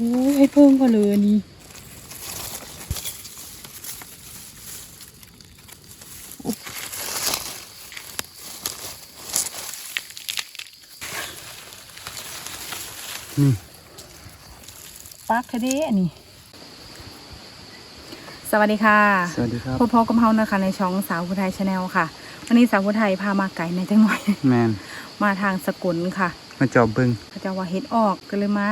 โอ้ยให้เพิ่มก็เลยอันนี้โอ้ปักเทเดอันนี้สวัสดีค่ะสวัสดีครับพบพอกับเฮานะคะ ในช่องสาวผู้ไทยชาแนลค่ะ วันนี้สาวผู้ไทยพามาไก่ในจังหน่อยแมนมาทางสกุลค่ะ มาจอบเบิงเขาจะว่าเฮ็ดออกก็เลยมา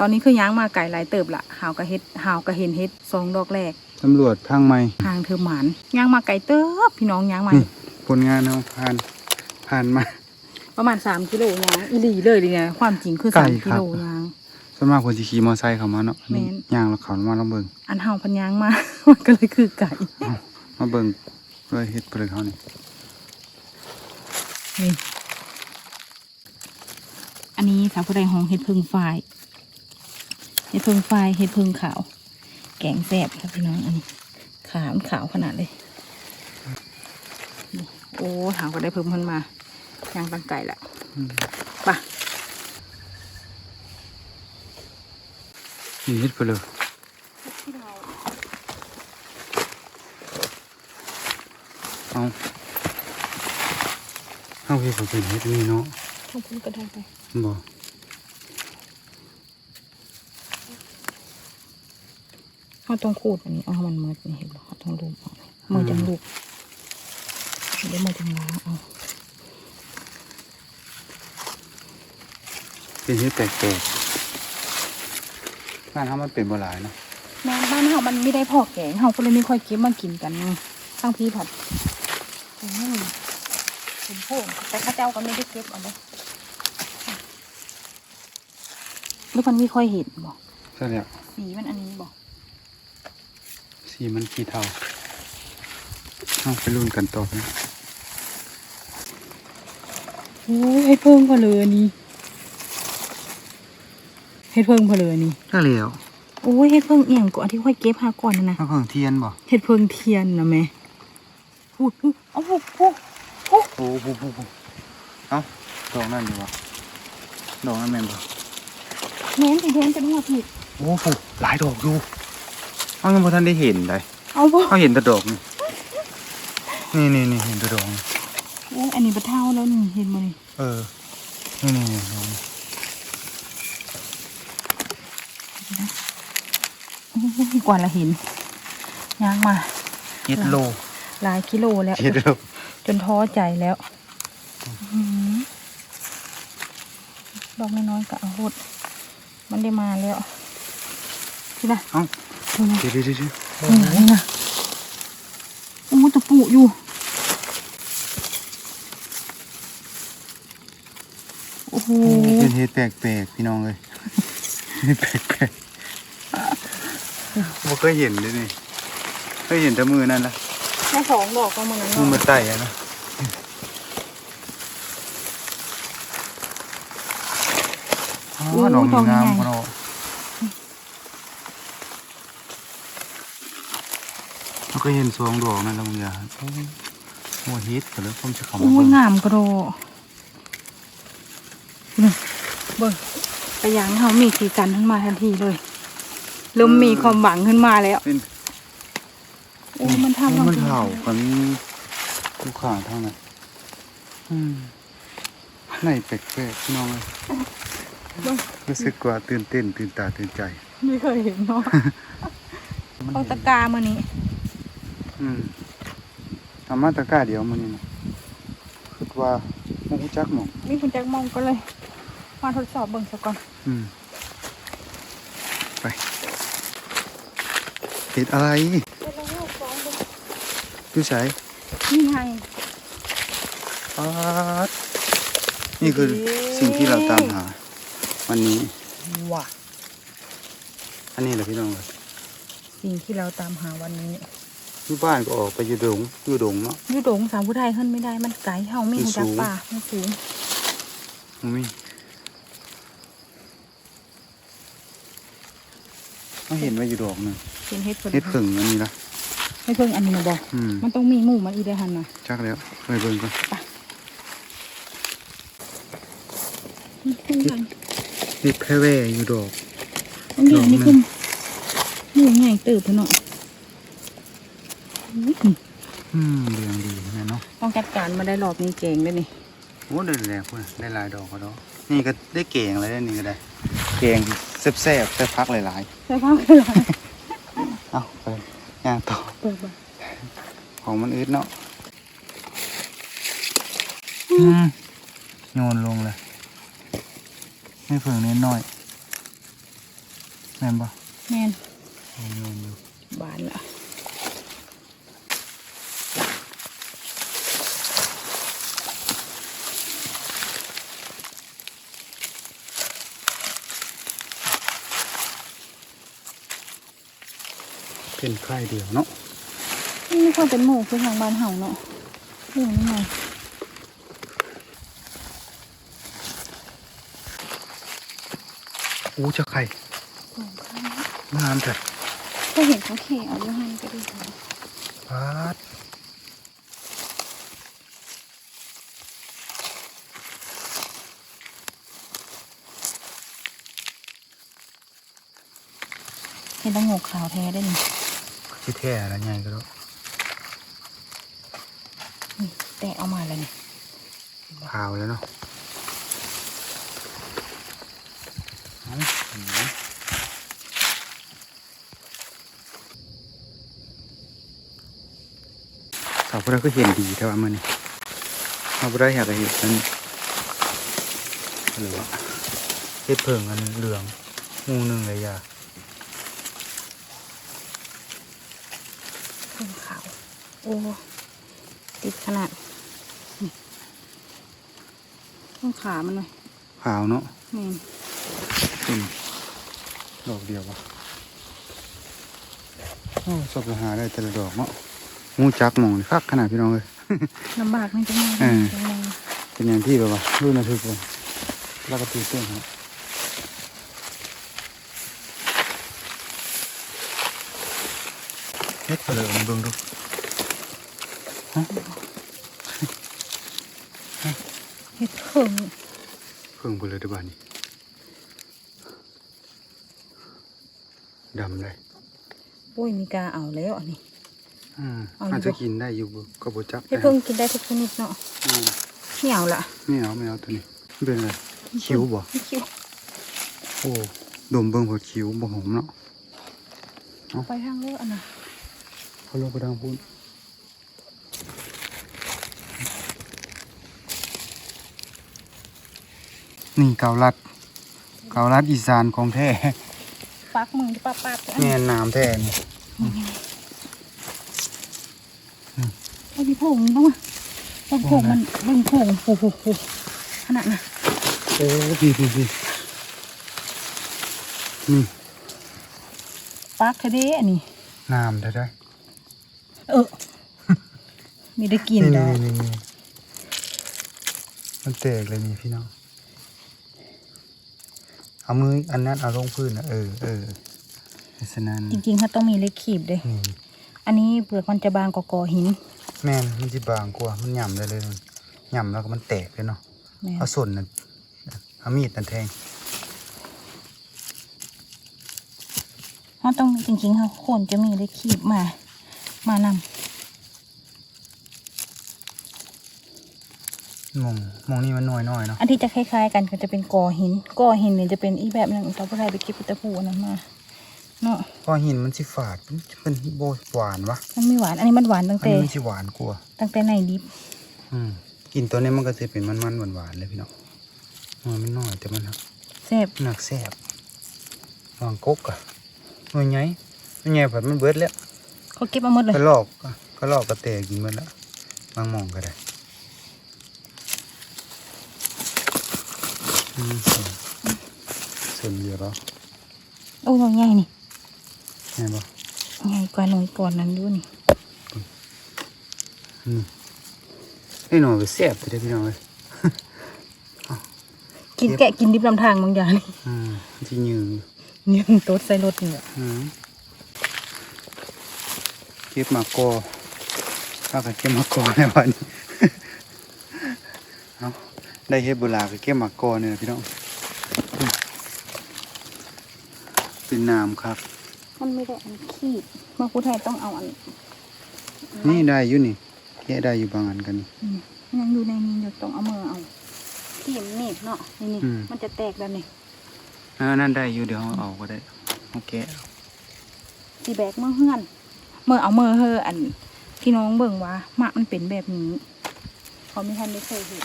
ตอนนี้คือย้างมาไก่หลายเติบละหาวกับเฮ็ดหาวกับเห็นเฮ็ดสองดอกแรกตำรวจทางใหม่ทางเธอหมานย้างมาไก่เติบพี่น้องย้างมานี่ผลงานเอาผ่านผ่านมา ประมาณสามกิโลย้างอีหลีเลยเลยเนี่ยความจริงคือไก่สามครับกิโลย้างส่วนมากคนจะขี่มอเตอร์ไซค์เข้ามาเนาะอันนี่แม่น ย่างแล้วเขามาแล้วเบิงอันเฮาพันย้างมา มันก็เลยคือไก่มาเบิงเลยเฮ็ดไปเลยเขานี่นี่อันนี้สาวผู้ใดห้องเฮ็ดพึ่งไฟาย เฮ็ดพึ่งไฟายเฮ็ดพึ่งขาว แกงแซ่บครับพี่น้องอันนี้ขาวขาวขนาดเลยนี่โอ้หางก็ได้เพิ่มขึ้นมาย่างตั้งไก่ละไปะนี่เฮ็ดไปเลยเอาเอาเฮ็ดไปเป็นเฮ็ดนี่เนาะทำพุ่นก็ได้ไปบ่ เขาต้องขูดอันนี้เอาให้มันมืดนี่เห็นบ่เขาต้องลูบออกนี่มือจังลูบเดี๋ยวมือจังล้างเอาเป็นเฮ็ดแปลกๆบ้านเฮามันเป็นบ่หลายเนาะแม่บ้านเฮามันไม่ได้พอแกงเฮาก็เลยไม่ค่อยเก็บมากินกันตั้งพี่ผัดอืมเป็นพวกแต่ข้าเจ้าก็ไม่ได้เก็บเอาเลยหรือมันไม่ค่อยเห็นบ่ใช่แล้วสีมันอันนี้บ่ สีมันขี้เทาเอาไปรุ่นกันต่อนะโอ้ยให้เพิ่งพอเลยอันนี้ให้เพิ่งพอเลยอันนี้ก็แล้วโอ้ยเฮ็ดเพิ่งเอียงก่อนที่ค่อยเก็บหาก่อนนะนะถ้าเพิ่งเทียนบ่เฮ็ดเพิ่งเทียนนะแม่พูดพูดเอาพูดพูดพูดโอ้โหโอ้โหเอ้าดอกนั่นดีวะดอกนั่นแม่นบ่แม่นสิเทียนจะหัวผิดโอ้โหหลายดอกอยู่ เอายังบ่ทันได้เห็นเลยเอาบ่เอาเห็นแต่ดอกนี่นี่นี่นี่เห็นแต่ดอกนี่โอ้ยอันนี้ปะเท่าแล้วนี่เห็นบ่นี่เออ นี่นี่นี่ดอกนี่โอ้ยกว่าละเห็นย่างมาเจ็ดโลหลายกิโลแล้วเจ็ดโลจนท้อใจแล้วอื้อหือดอกน้อยๆก็เอาหดมันได้มาแล้วพี่นะเอ้าดูนะ เดี๋ยวเดี๋ยวเดี๋ยวนี่นะนี่นะโอ้ตะปูอยู่ โอ้โหเป็นเฮ็ดแปลกๆพี่น้องเลยเฮ็ดแปลกๆบ่เคยเห็นเลยนี่เคยเห็นแต่มือนั่นละแค่สองดอกก็มันนั้นมือมาไต่อะนะอ๋อดอกนี้งามพอเนาะเรา ก็เห็นสองดอกนั่นและมึงอย่าโอ้ยหัวฮิตกันแล้วผมจะเข้ามาโอ้ยเบิ่งงามกระโดดนี่เบิ่งไปยังเขามีสีสันขึ้นมาทันทีเลยเริ่มมีความหวังขึ้นมาแล้วเป็นโอ้ยมันทำโอ้อมันจริงๆเห่ากันทุกข่างเท่านั้นอืมในแปลกๆพี่น้องเลยเบิ่งรู้สึกว่าตื่นเต้นตื่นตาตื่นใจ ไม่เคยเห็นเนาะมันเอาเห็นตะกร้ามานี้ อืมทำมาตะกร้าเดียวมันนี่นะคิดว่ามูจักหมองนี่คุณแจ็คมองก็เลย มาทดสอบเบิ่งสักก่อนอืม ไปเห็ดอะไรดูใสนี่ไงป๊าดนี่คือสิ่งที่เราตามหา วันนี้ ว่ะอันนี้แหละพี่น้องเลยสิ่งที่เราตามหาวันนี้ ที่บ้านก็ออกไปอยู่ดงอยู่ดงเนาะอยูดงสามผู้ไทยขึ้นไม่ได้มันไกลเฮาไม่มันรู้จักสูงป่ามันสูงมันมีไม่เห็นว่าอยู่ดอกหนึงเป็นเฮ็ดเฮ็ดผึ่งอันนี้ละให้เพิ่งอันนี้มาบอกอืมมันต้องมีหมู่มาอีเดหันนะจักแล้วไปเบิ่งก่อนเพิ่งกันเฮ็ดแพร่แว่อยู่ดอกอันนี้อันนี้คือนี่ใหญ่ตื่นเถอะเนาะอุ๊ย อืมเรียงดีนะเนาะต้องจัดการมาได้รอบนี้เก่งด้วยนี่โอ้ได้แหละคุณได้หลายดอกก็ดอกนี่ก็ได้เก่งอะไรได้นี่ก็ได้ เก่งแซ่บๆแต่พักหลายใช่ภาพคืออะไรๆเอาไปย่างต่อเปิดบ่ของมันอึดเนาะอืมโยนลงเลยไม่เพิ่งนิดหน่อยแม่นปะแม่นโยนอยู่บานละ เป็นไข่เดียวเนาะนี่ไม่ค่อยเป็นหมูคือทางบ้านเห่าเนาะเรื่องนี้ไงอู้จะไข่ของข้างงามเถอะก็เห็นเขาแข่เอาอยู่ให้ก็ได้ค่ะปาดเห็นต้องหงกขาวแท้ได้นี่ ที่แท้อะไรไงก็แล้วนี่แตะเอามาแล้วนี่พาวแล้วเนาะเอาหือสาวพวกเราก็เห็นดีแต่ว่ามันนี่เราพวกเราอยากจะเห็นมันหรือว่าเห็ดเผิงอันเหลืองหมูหนึ่งเลยอย่า เพิ่งขาว โอ้ติดขนาดนี่ต้องขามันหน่อยขาวเนาะนี่อืมดอกเดียววะโอ้สอบหาได้แต่ละดอกเนาะหมูจักหมองนี่คักขนาดพี่น้องเลยลำบากมันจะมาเออจังเลยเป็นอย่างที่แบบว่ารุ่นนะทุกคนแล้วก็ตีเส้นครับเฮ็ดไปเลยมาเบิ่งดู เห็ดเพิ่งเพิ่งไปเลยเด้อบ้านนี้ดำเลยโอ้ยมีกาเอาแล้วอันนี้อืมเอาอยู่อาจจะกินได้อยู่บ่ก็บ่จักเห็ดเพิ่งกินได้ทุกชนิดเนาะอืมเหนียวละไม่เอาไม่เอาตัวนี้มันเป็นอะไรคิ้วบ่ไม่คิ้วโอ้ดมเบิ่งพอคิ้วบ่หอมเนาะไปทางเลือกอันน่ะเขาลงไปทางพูน นี่เกาลัด เกาลัดอีสานของแท้ปักมึงที่ป้าป้าแต่อันแม่นี้น้ำแท้นี่ไอ้พี่โผงบ้างวะโผงโผงมันเบิ่งโผงโผงโผงโผงขนาดน่ะโอ้พี่พี่พี่นี่ปักเธอเด้อันนี้น้ำได้ได้เออมีได้กินนี่ดอกนี่นี่มันแตกเลยนี่พี่น้อง เอามืออันนั้นเอาลงพื้นนะเออเออลักษณะจนี้ริงๆเขาต้องมีเล็กขีบเด้นี่อันนี้เปลือกมันจะบางกว่ากอหินแม่นมันจะบางกว่ามันหย่ำได้เลยมันหย่ำแล้วก็มันแตกเลยเนาะแม่นเอาส่วนนั้นเอามีดนั่นแทงเขาต้องจริงๆเขาควรจะมีเล็กขีบมา มานำ มองมองนี่มันน้อยน้อยๆเนาะอันที่จะคล้ายๆกันก็จะเป็นกอหินกอหินเนี่ยจะเป็นอีแบบหนึงเราก็ได้ไปเก็บตะปูอันนั้นมาเนาะพอหินมันสิฝาดมันจะเป็นโบหวานวะมันไม่หวานอันนี้มันหวานตั้งอันแต่นี้มันสิหวานกว่าตั้งแต่ในดิบอืมกินตัวนี้มันก็จะเป็นมันมันหวานหวานๆเลยพี่น้องมันไม่น้อยแต่มันหนักแซ่บหนักแซ่บวางกกอะหน่วยใหญ่หน่วยใหญ่ผัดมันเบิดแล้วเขาเก็บมาหมดเลยก็ลอกอะก็ลอกก็แตกกินหมันละบางหมองก็ได้ อืมส่วนเดียวเหรอโอ้ยใหญ่นี่ไงบ่ใหญ่กว่าหน่อยก่อนนั้นด้วยนี่อืมไอ้หน่อยไปแซ่บไปได้อพี่น้องเลยกินแกะกินดิบลำทางบางอย่างนี่อืมที่ยืนยืนโต๊ดใส่รถนี่แหละอืมเก็บมากอถ้าก็เก็บมากอในวันนี้เอา ได้เฮ็ดบุลาก็เก็บมากอเนี่ยนะพี่น้องอืมเป็นน้ำครับ มันไม่ได้อันขีดเมื่อผู้ไทยต้องเอาอัน นี่ได้อยู่นี่แกะได้อยู่บางอันกันนี่อืมยังอยู่ในนี้อยู่ต้องเอามือเอาขีมหนีบเนาะนี่นี่อืมมันจะแตกแล้วนี่เออนั่นได้อยู่เดี๋ยวเอาออกก็ได้โอเคสีแบกเมื่อเฮือนเมื่อเอามือเฮออันพี่น้องเบิ่งว่าหมากมันเป็นแบบนี้เขาไม่ทันได้เคยเห็น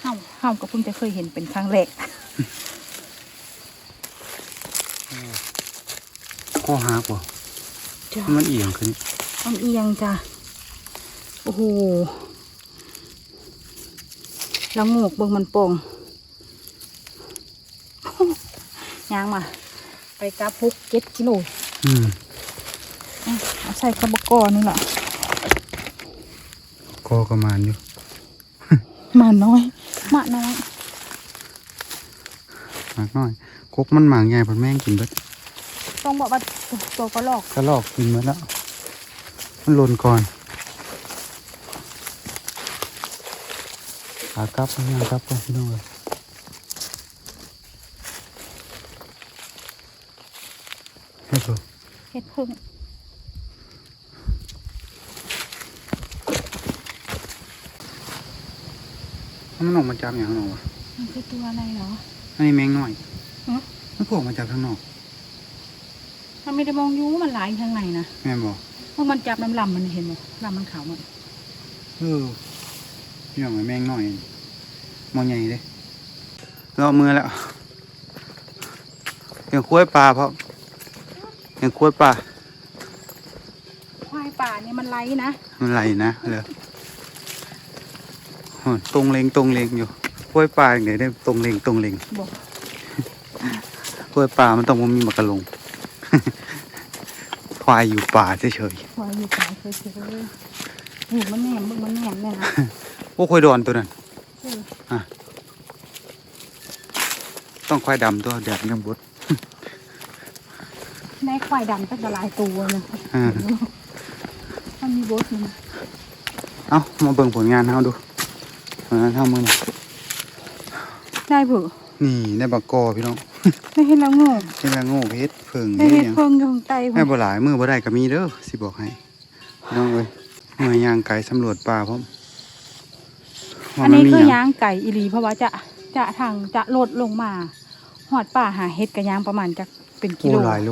เฮาเฮาก็เพิ่งจะเคยเห็นเป็นครั้งแรกข้อหักบ่จ้ะมันเอียงขึ้นมันเอียงจ้ะโอ้โหแล้วงอกเบิ่งมันโป่งยางมา ไปกราบพุกเจ็ดกิโลอืมอะเอาใส่กระบอกกอนี่แหละก็ประมาณอยู่ มาน้อย มาน้อยหมากน้อยกกมันหมากใหญ่เพิ่นแม่งกินเบิดต้องบอกว่าตัวก็ลอกกระลอกกินหมดแล้ว มันหล่นก่อนขากลับยังกลับก็พี่น้องเลยให้เถอะเห็ดพึ่ง มันออกมาจากอย่างนอกวะมันคือตัวอะไรเหรอ อันนี้แมงน้อยฮะ มันโผล่มาจากข้างนอกมันไม่ได้มองอยูว่ามันหลายอยู่ข้างในนะแม่นบอกเพราะมันจับน้ำลำมันเห็นไหมลำมันขาวหมดเออพี่น้องไอ้แมงน้อยมองใหญ่เลยเราเอามือแล้วยังคุ้ยปลาเพราะยังคุ้ยปลาควายป่าเนี่ยมันไล่นะมันไหลนะเลยโอ้ย ตรงเลงตรงเลงอยู่คุ้ยปลาอย่างไหนได้ตรงเลงตรงเลงบอกคุ้ยปลามันต้องมีมากระลงควายอยู่ป่าเฉยควายอยู่ป่าเคยเจอเลยหูมันแหนมมึงมันแหนมเนี่ยนะๆโอ้ควายดอนตัวนั้นเออต้องควายดำตัวแดดยังบดในควายดำตั้งแต่หลายตัวเลยอ่ามันมีโบสมันเอามาเบิ่งผลงานเฮาดู ผลงานเฮามือนี่ได้เผื่อนี่ได้บักกอพี่น้องได้เห็นแล้วโง่เฮ็ดละโง่เฮ็ดเพิ่งได้เฮ็ดเห็นหยังเพิ่งอยู่ข้างใต้แม่บ่หลายมือบ่ได้ก็มีเด้อสิบอกให้พี่น้องเอ้ยเมื่อย่างไกลสำรวจป่าพร้อมว่าอันมันี้มีคือหยังยางไก่อีหลีเพราะว่าจะจะทางจะลดลงมาหอดป่าหาเห็ดกับยางประมาณจะเป็นกิโอ้โลหลายโล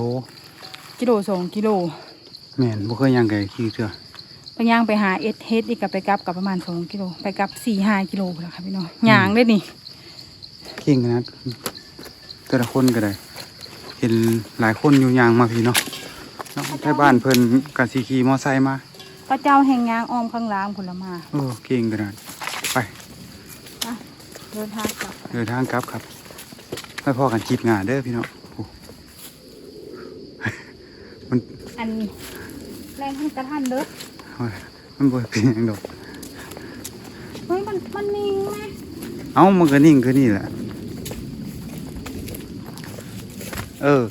กิโลสองกิโลแม่นบ่เคยย่างไกลขี่เทื่อ ไปย่างไปหาเอ็ดเฮ็ดอีกกับไปกลับกับประมาณสองกิโลไปกลับสี่ห้ากิโลแล้วค่ะพี่น้องยางได้นี่เข่งขนาดแต่ละคนก็ได้ เห็นหลายคนอยู่ย่างมาพี่เนาะเนาะไทบ้านเพิ่นก็สิขี่มอไซค์มาพระเจ้าแห่งยางอ้อมข้างล่างผลไม้เออเก่งขนาดไปเดินทางกลับเดินทางกลับครับไปพอกันจีบงานเด้อพี่น้องโอ้อันแรงให้กระทันเด้อโอ้ย มันบ่เป็นหยังดอกเฮ้ยมันมันนิ่งไหมเอ้ามันก็นิ่งคือนี่แหละ เออ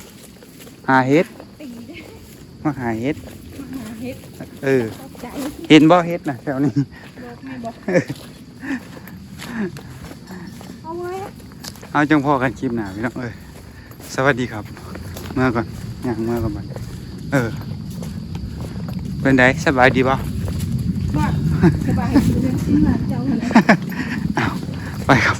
หาเฮ็ดตีได้มาหาเฮ็ด มาหาเฮ็ดเออ ตกใจเห็นบ่เฮ็ดนะแถวนี้บอกไม่บอกเอาไว้เอาจังพอกันคลิปหน้าพี่น้องเอ้ยสวัสดีครับ เมื่อก่อนย่างเมื่อก่อนบัดเออ เป็นไดสบายดีป่ะบ้าสบายดีเรื่องที่มาเจ้าเลยไปครับ